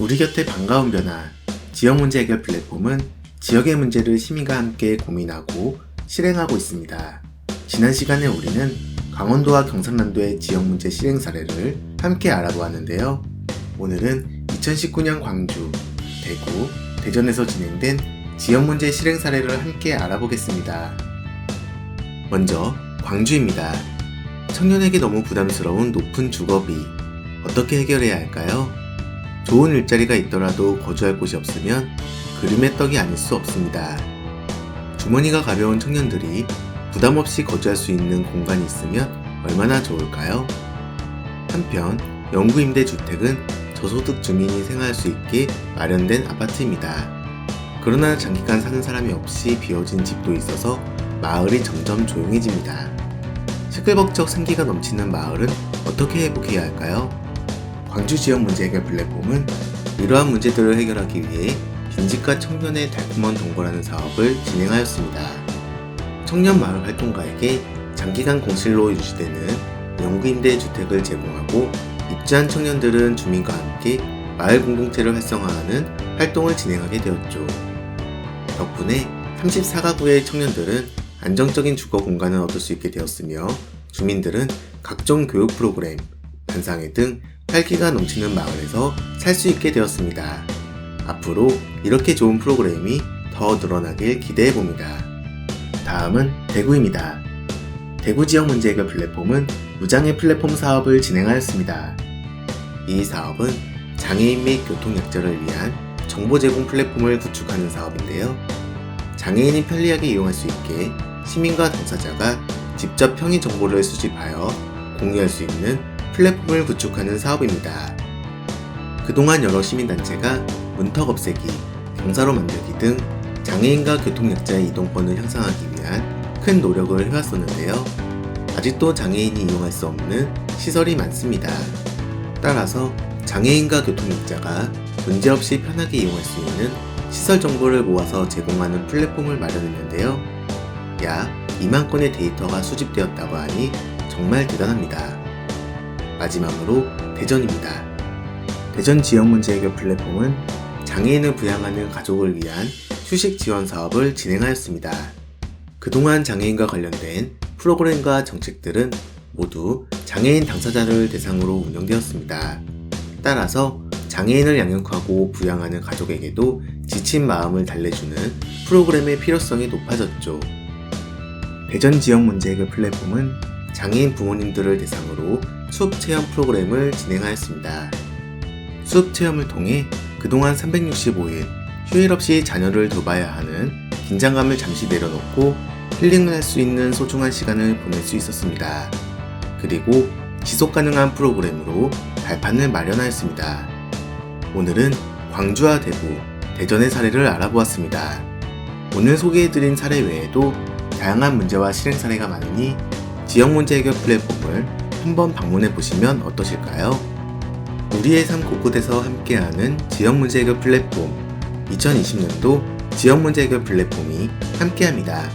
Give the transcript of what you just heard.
우리 곁에 반가운 변화 지역 문제 해결 플랫폼은 지역의 문제를 시민과 함께 고민하고 실행하고 있습니다. 지난 시간에 우리는 강원도와 경상남도의 지역 문제 실행 사례를 함께 알아보았는데요. 오늘은 2019년 광주, 대구, 대전에서 진행된 지역 문제 실행 사례를 함께 알아보겠습니다. 먼저 광주입니다. 청년에게 너무 부담스러운 높은 주거비 어떻게 해결해야 할까요? 좋은 일자리가 있더라도 거주할 곳이 없으면 그림의 떡이 아닐 수 없습니다. 주머니가 가벼운 청년들이 부담 없이 거주할 수 있는 공간이 있으면 얼마나 좋을까요? 한편 영구 임대 주택은 저소득 주민이 생활할 수 있게 마련된 아파트입니다. 그러나 장기간 사는 사람이 없이 비어진 집도 있어서 마을이 점점 조용해집니다. 시끌벅적 생기가 넘치는 마을은 어떻게 회복해야 할까요? 광주 지역 문제 해결 플랫폼은 이러한 문제들을 해결하기 위해 빈집과 청년의 달콤한 동거라는 사업을 진행하였습니다. 청년 마을 활동가에게 장기간 공실로 유지되는 영구임대 주택을 제공하고 입주한 청년들은 주민과 함께 마을 공동체를 활성화하는 활동을 진행하게 되었죠. 덕분에 34가구의 청년들은 안정적인 주거 공간을 얻을 수 있게 되었으며 주민들은 각종 교육 프로그램, 반상회 등 활기가 넘치는 마을에서 살 수 있게 되었습니다. 앞으로 이렇게 좋은 프로그램이 더 늘어나길 기대해 봅니다. 다음은 대구입니다. 대구 지역 문제 해결 플랫폼은 무장애 플랫폼 사업을 진행하였습니다. 이 사업은 장애인 및 교통약자를 위한 정보 제공 플랫폼을 구축하는 사업인데요. 장애인이 편리하게 이용할 수 있게 시민과 당사자가 직접 평의 정보를 수집하여 공유할 수 있는 플랫폼을 구축하는 사업입니다. 그동안 여러 시민단체가 문턱 없애기, 경사로 만들기 등 장애인과 교통약자의 이동권을 향상하기 위한 큰 노력을 해왔었는데요. 아직도 장애인이 이용할 수 없는 시설이 많습니다. 따라서 장애인과 교통약자가 문제없이 편하게 이용할 수 있는 시설 정보를 모아서 제공하는 플랫폼을 마련했는데요. 약 2만 건의 데이터가 수집되었다고 하니 정말 대단합니다. 마지막으로 대전입니다. 대전 지역 문제 해결 플랫폼은 장애인을 부양하는 가족을 위한 휴식 지원 사업을 진행하였습니다. 그동안 장애인과 관련된 프로그램과 정책들은 모두 장애인 당사자를 대상으로 운영되었습니다. 따라서 장애인을 양육하고 부양하는 가족에게도 지친 마음을 달래주는 프로그램의 필요성이 높아졌죠. 대전 지역 문제 해결 플랫폼은 장애인 부모님들을 대상으로 수업 체험 프로그램을 진행하였습니다. 수업 체험을 통해 그동안 365일 휴일 없이 자녀를 돌봐야 하는 긴장감을 잠시 내려놓고 힐링을 할 수 있는 소중한 시간을 보낼 수 있었습니다. 그리고 지속 가능한 프로그램으로 발판을 마련하였습니다. 오늘은 광주와 대구, 대전의 사례를 알아보았습니다. 오늘 소개해드린 사례 외에도 다양한 문제와 실행 사례가 많으니 지역 문제 해결 플랫폼을 한번 방문해 보시면 어떠실까요? 우리의 삶 곳곳에서 함께하는 지역 문제 해결 플랫폼 2020년도 지역 문제 해결 플랫폼이 함께합니다.